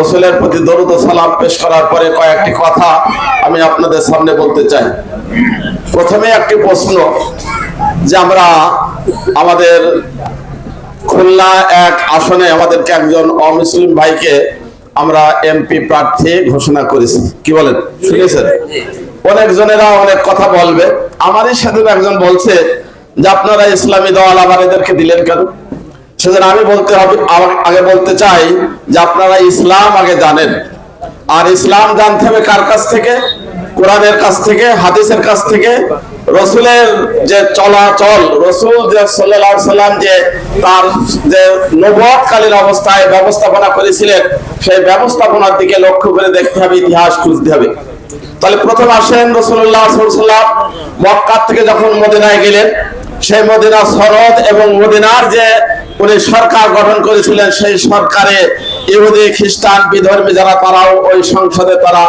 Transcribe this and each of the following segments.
রসুলের প্রতি দরুদ সালাম পেশ করার পরে কয়েকটি কথা আমি আপনাদের সামনে বলতে চাই। প্রথমে একটি প্রশ্ন যে আমরা আমাদের খুলনা এক আসনে আমাদেরকে একজন অমুসলিম ভাইকে আমরা এমপি প্রার্থী ঘোষণা করেছি। কি বলেন? শুনেছেন? অনেক জনেরা অনেক কথা বলবে। আমারই সাথে একজন বলছে যে, আপনারা ইসলামী দল আবার এদেরকে দিলেন কেন? সেজন্য আমি বলতে হবে আগে বলতে চাই যে আপনারা ইসলাম আগে জানেন। আর ইসলাম জানতে হবে কার কাছ থেকে? কোরআনের কাছ থেকে, হাদিসের কাছ থেকে? রসুলের যে চলাচল, রসুল যে সাল্লাম যে তার যে নবকালীন অবস্থায় ব্যবস্থাপনা করেছিলেন, সেই ব্যবস্থাপনার দিকে লক্ষ্য করে দেখতে হবে, ইতিহাস খুঁজতে হবে। তাহলে প্রথম আসেন রসুল্লাহ সাল্লাম, মক্কার থেকে যখন মদিনায় গেলেন, সেই মদিনা সনদ এবং মদিনার যে উনি সরকার গঠন করেছিলেন, সেই সরকারে ইহুদি, খ্রিস্টান, বিধর্মী যারা, তারাও ওই সংসদে তারা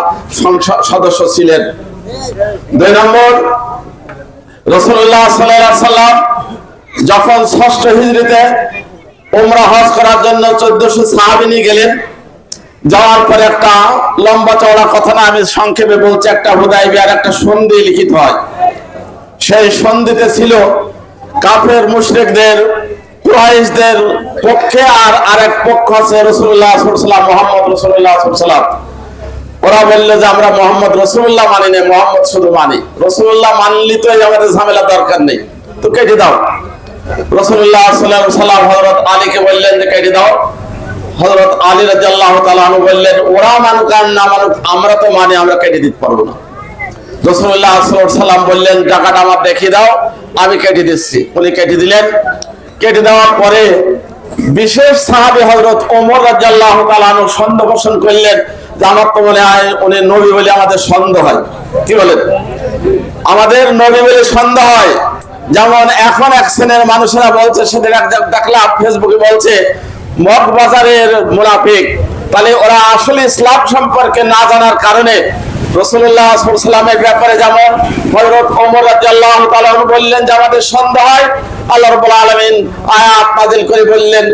সদস্য ছিলেন। দুই নম্বর রসুল্লাহ সাল্লাহ সাল্লাম যখন ষষ্ঠ হিজড়িতে উমরা হজ করার জন্য চোদ্দশো সাহাবিনী গেলেন, যাওয়ার পরে একটা লম্বা চওড়া কথা না, আমি সংক্ষেপে বলছি, একটা হুদাই আর একটা সন্ধি লিখিত হয়। সেই সন্ধিতে ছিল কাফের মুশরিকদের কুরাইশদের পক্ষে আর আরেক পক্ষ আছে রসুল্লাহ মোহাম্মদ রসুল্লাহ ওরা বলল যে আমরা মোহাম্মদ রসুল্লাহ মানি মোহাম্মদ শুধু মানি। রসুল্লাহ মানলি তো আমাদের ঝামেলা দরকার নেই। তো কেটে দাও। রসুল্লাহ সাল্লাম সাল্লাম হজরত আলীকে বললেন যে কেটে দাও। হজরত আলী তাআলা বললেন, ওরা মানুক আর না মানুক, আমরা তো মানি, আমরা কেটে দিতে পারব না। রসুল্লাহ সাল্লাম বললেন, টাকাটা আমার দেখিয়ে দাও, আমি কেটে দিচ্ছি। উনি কেটে দিলেন। কেটে দেওয়ার পরে বিশেষ সাহাবি হজরত ওমর রাজ্লাহ তালু সন্দেহ পোষণ করলেন যে আমার তো মনে হয় উনি নবী বলে আমাদের সন্দেহ হয়। কি বলেন? আমাদের নবী বলে সন্দেহ হয়। যেমন এখন এক শ্রেণির মানুষেরা বলছে, সেদিন দেখলাম ফেসবুকে বলছে মগ বাজারের মুনাফিক তাহলে ওরা আসলে ইসলাম সম্পর্কে না জানার কারণে রসুল্লাহ সাল্লামের ব্যাপারে যেমন বললেন যে, আমাদের সন্দেহ হয় আলামিন করে বললেন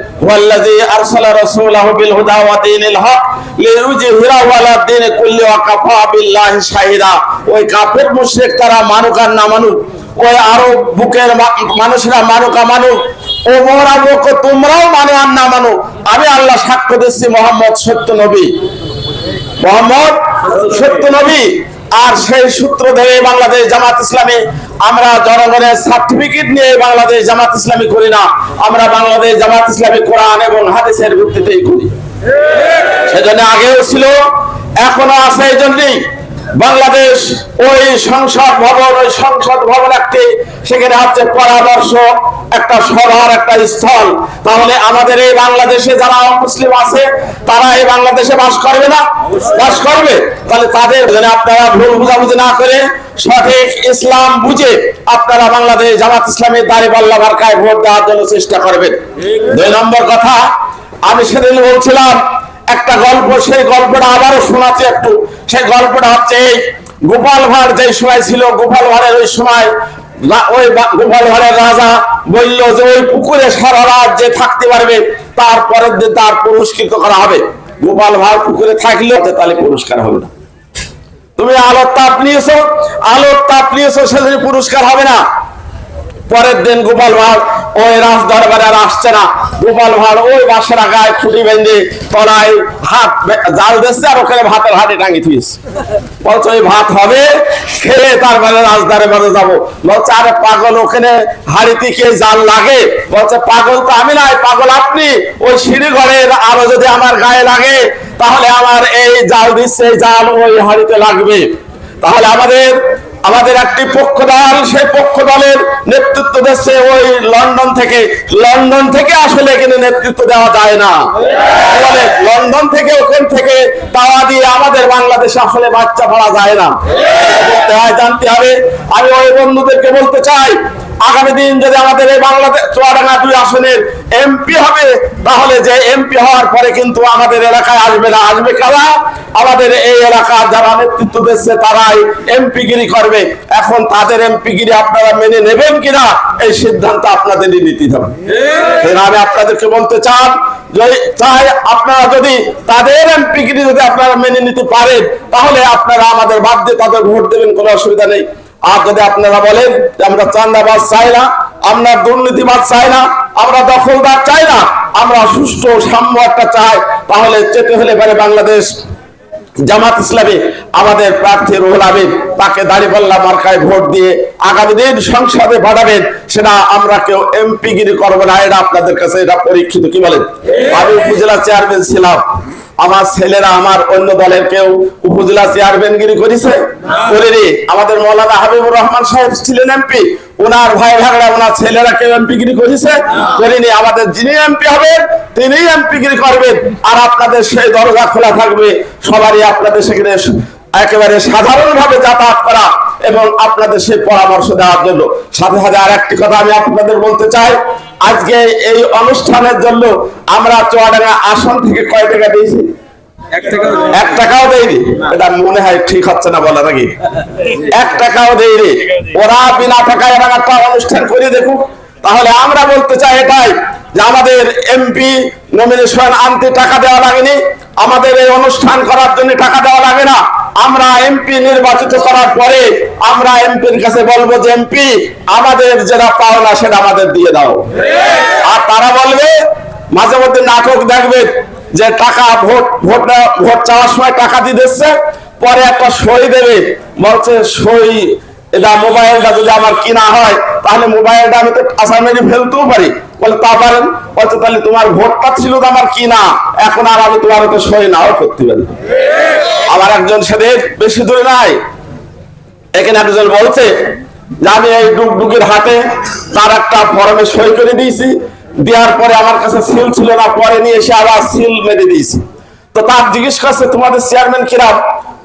বিল হুদা ওয়া দীনিল হক লিইয়ুযহিরাহু আলা দীনি কুল্লি ওয়া কাফা বিল্লাহি শাহিদা। ওই কাফের তারা মানুক ওই বুকের মানুষরা মানুক ওমর আবু তোমরাও মানে আর না মানো। আমি আল্লাহ সাক্ষ্য দিচ্ছি, মোহাম্মদ সত্য নবী। মোহাম্মদ সত্য নবী। আর সেই সূত্র ধরে বাংলাদেশ জামাত ইসলামী, আমরা জনগণের সার্টিফিকেট নিয়ে বাংলাদেশ জামাত ইসলামী করি না। আমরা বাংলাদেশ জামাত ইসলামী কোরআন এবং হাদিসের ভিত্তিতেই করি। সেজন্য আগেও ছিল, এখনও আছে এই জন্যই। বাংলাদেশ ওই সংসদ ভবন, ওই সংসদ ভবন একটি। সেখানে হচ্ছে পরামর্শ একটা সভার একটা স্থল। তাহলে আমাদের এই বাংলাদেশে যারা মুসলিম আছে, তারা এই বাংলাদেশে বাস করবে না? বাস করবে? তাহলে তাদের আপনারা ভুল বুঝাবুঝি না করে সঠিক ইসলাম বুঝে আপনারা বাংলাদেশ জামাত ইসলামের দাঁড়ি পাল্লা মার্কায় ভোট দেওয়ার জন্য চেষ্টা করবেন। দুই নম্বর কথা, আমি সেদিন বলছিলাম, একটা গল্প, সেই গল্পটা আবারও শোনাচ্ছি একটু। সেই গল্পটা হচ্ছে গোপাল ভাঁড় যে সময় ছিল, গোপাল ভাঁড়ের ওই সময় ওই গোপাল ভাঁড়ের রাজা বলল যে ওই পুকুরে সারা রাত যে থাকতে পারবে, তার পরের দিন তার পুরস্কৃত করা হবে। গোপাল ভাঁড় পুকুরে থাকলেও তাহলে পুরস্কার হবে না। তুমি আলোর তাপ নিয়েছো, আলোর তাপ নিয়েছো সেদিন পুরস্কার হবে না। পরের দিন গোপাল ভাঁড় ওই রাজ দরবারে আর আসছে না। গোপাল ভাঁড় ওই বাসরা গায়ে খুঁটি বেঁধে তলায় হাত জাল দিচ্ছে আর ওখানে ভাতের হাটে টাঙিয়ে দিয়েছে। বলছে, ওই ভাত হবে, খেয়ে তারপরে রাজ দরবারে যাব। বলছে, আরে পাগল, ওখানে হাড়িতে কে জাল লাগে? বলছে, পাগল তো আমি নাই পাগল আপনি। ওই সিঁড়ি ঘরের আলো যদি আমার গায়ে লাগে, তাহলে আমার এই জাল দিচ্ছে জাল ওই হাড়িতে লাগবে। তাহলে আমাদের আমাদের একটি পক্ষ দল সেই পক্ষ দলের নেতৃত্ব দিচ্ছে ওই লন্ডন থেকে। লন্ডন থেকে আসলে এখানে নেতৃত্ব দেওয়া যায় না। লন্ডন থেকে ওখান থেকে তাওয়া দিয়ে আমাদের বাংলাদেশে আসলে বাচ্চা পড়া যায় না। জানতে হবে। আমি ওই বন্ধুদেরকে বলতে চাই, আগামী দিন যদি আমাদের এই বাংলাদেশ চুয়াডাঙ্গা দুই আসনের এমপি হবে, তাহলে যে এমপি হওয়ার পরে কিন্তু আমাদের এলাকায় আসবে না। আসবে কারা? আমাদের এই এলাকার যারা নেতৃত্ব দিচ্ছে, তারাই এমপি গিরি করবে। এখন তাদের এমপি গিরি আপনারা মেনে নেবেন কিনা, এই সিদ্ধান্ত আপনাদেরই নিতে হবে। আমি আপনাদেরকে বলতে চান চাই আপনারা যদি তাদের এমপি গিরি যদি আপনারা মেনে নিতে পারেন, তাহলে আপনারা আমাদের বাদ দিয়ে তাদের ভোট দেবেন, কোনো অসুবিধা নেই। আর যদি আপনারা বলেন যে আমরা চান্দাবাজ চাই না, আমরা দুর্নীতিবাদ চাই না আমরা দখলদার চাই না, আমরা সুস্থ সাম্য একটা চাই। তাহলে চেতে হলে পারে বাংলাদেশ। জামাত ইসলামে আমাদের প্রার্থী রুহুল আমিন, তাকে দাঁড়িপাল্লা মার্কায় ভোট দিয়ে আগামী দিন সংসদে পাঠাবেন, সেটা আমরা কেউ এমপি গিরি করব না, এটা আপনাদের কাছে এটা পরীক্ষিত কি বলেন আমি উপজেলা চেয়ারম্যান ছিলাম। আমার ছেলেরা, আমার অন্য দলের কেউ উপজেলা চেয়ারম্যান গিরি করেছে করেনি আমাদের মৌলানা হাবিবুর রহমান সাহেব ছিলেন এমপি। ওনার ভাই ভাগরা ওনার ছেলেরা কেউ এমপি গিরি করেছে করেনি আমাদের যিনি এমপি হবেন তিনি এমপি গিরি করবেন। আর আপনাদের সেই দরজা খোলা থাকবে। সবারই আপনাদের সেখানে একেবারে সাধারণভাবে যাতায়াত করা। এবং আপনাদের সেই পরামর্শ দেওয়ার জন্য। সাথে সাথে আর একটি কথা আমি আপনাদের বলতে চাই। আজকে এই অনুষ্ঠানের জন্য আমরা চুয়াডাঙ্গা আসন থেকে কয় টাকা দিয়েছি? এক টাকাও দেয়নি এটা মনে হয় ঠিক হচ্ছে না বলা নাকি? এক টাকাও দেয়নি ওরা বিনা টাকায় এরকম একটা অনুষ্ঠান করে দেখুক। তাহলে আমরা বলতে চাই এটাই যে আমাদের এমপি নমিনেশন আনতে টাকা দেওয়া লাগেনি। আমাদের এই অনুষ্ঠান করার জন্য টাকা দেওয়া লাগে না। আমরা এমপি নির্বাচিত করার পরে আমরা এমপির কাছে বলব যে এমপি আমাদের যেটা পাওনা সেটা আমাদের দিয়ে দাও। আর তারা বলবে, মাঝে মধ্যে নাটক দেখবে যে টাকা ভোট ভোট ভোট চাওয়ার সময় টাকা দিয়ে দিচ্ছে, পরে একটা সই দেবে। বলছে, সই, এটা মোবাইলটা যদি আমার কিনা হয়, তাহলে মোবাইলটা আমি তো আসামেরি ফেলতেও পারি। বলে, তা পারেন। বলছে, তাহলে তোমার ভোটটা ছিল তো আমার কিনা, এখন আর আমি তোমার তো সই নাও করতে পারি। আমার একজন সেদিন বেশি দূরে নাই। এখানে একজন বলছে, যে আমি এই ডুকডুকের হাটে তার একটা ফরমে সই করে দিয়েছি, দেওয়ার পরে আমার কাছে সিল ছিল না, পরে নিয়ে এসে আবার সিল মেরে দিয়েছি। তো তার জিজ্ঞেস করছে, তোমাদের চেয়ারম্যান কিরাম?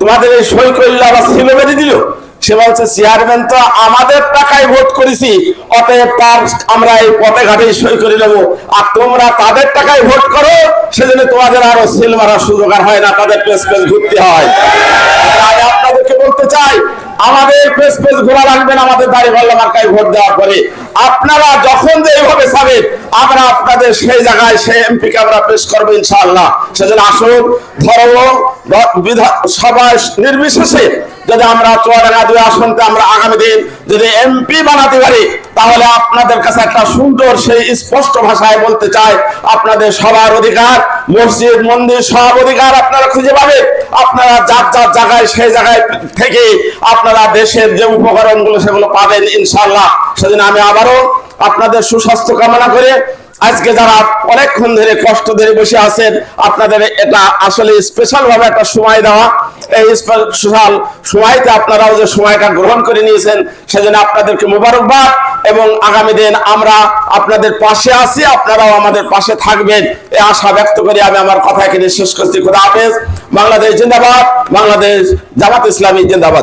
তোমাদের এই সই করলে আবার সিল মেরে দিল? সে বলছে, চেয়ারম্যান, তো আমাদের টাকায় ভোট করেছি, অতএব তার আমরা এই পথে ঘাটে সই করে নেব। আর তোমরা তাদের টাকায় ভোট করো, সেজন্য তোমাদের আরও সেল মারার সুযোগ আর হয় না, তাদের প্রেস পেস ঘুরতে হয়। আমি আপনাদেরকে বলতে চাই, আমাদের প্রেস পেস ঘোরা লাগবে না, আমাদের দাঁড়িয়ে পাল্লা মার্কায় ভোট দেওয়ার পরে। আপনারা যখন এইভাবে চাবেন আমরা আপনাদের সেই জায়গায় সেই এমপি কে আমরা পেশ করব ইনশাআল্লাহ। সেজন্য আসুন, ধর্ম সবাই নির্বিশেষে যদি আমরা চুয়াডাঙ্গা দুই আসনতে আমরা আগামী দিন যদি এমপি বানাতে পারি তাহলে আপনাদের কাছে একটা সুন্দর সেই স্পষ্ট ভাষায় বলতে চাই, আপনাদের সবার অধিকার, মসজিদ, মন্দির সব অধিকার আপনারা খুঁজে পাবেন। আপনারা যার যার জায়গায় সেই জায়গায় থেকে আপনারা দেশের যে উপকরণগুলো সেগুলো পাবেন ইনশাল্লাহ সেদিন আমি আবারও আপনাদের সুস্বাস্থ্য কামনা করে আজকে যারা অনেকক্ষণ ধরে কষ্ট ধরে বসে আছেন, আপনাদের এটা আসলে স্পেশাল ভাবে একটা সময় দেওয়া। এই স্পেশাল আপনারাও যে সময়টা গ্রহণ করে নিয়েছেন, সেজন্য আপনাদেরকে মোবারকবাদ এবং আগামী দিন আমরা আপনাদের পাশে আছি, আপনারাও আমাদের পাশে থাকবেন। এই আশা ব্যক্ত করে আমি আমার কথা এখানে শেষ করছি। খুদা হাফেজ। বাংলাদেশ জিন্দাবাদ, বাংলাদেশ জামাত ইসলামী জিন্দাবাদ।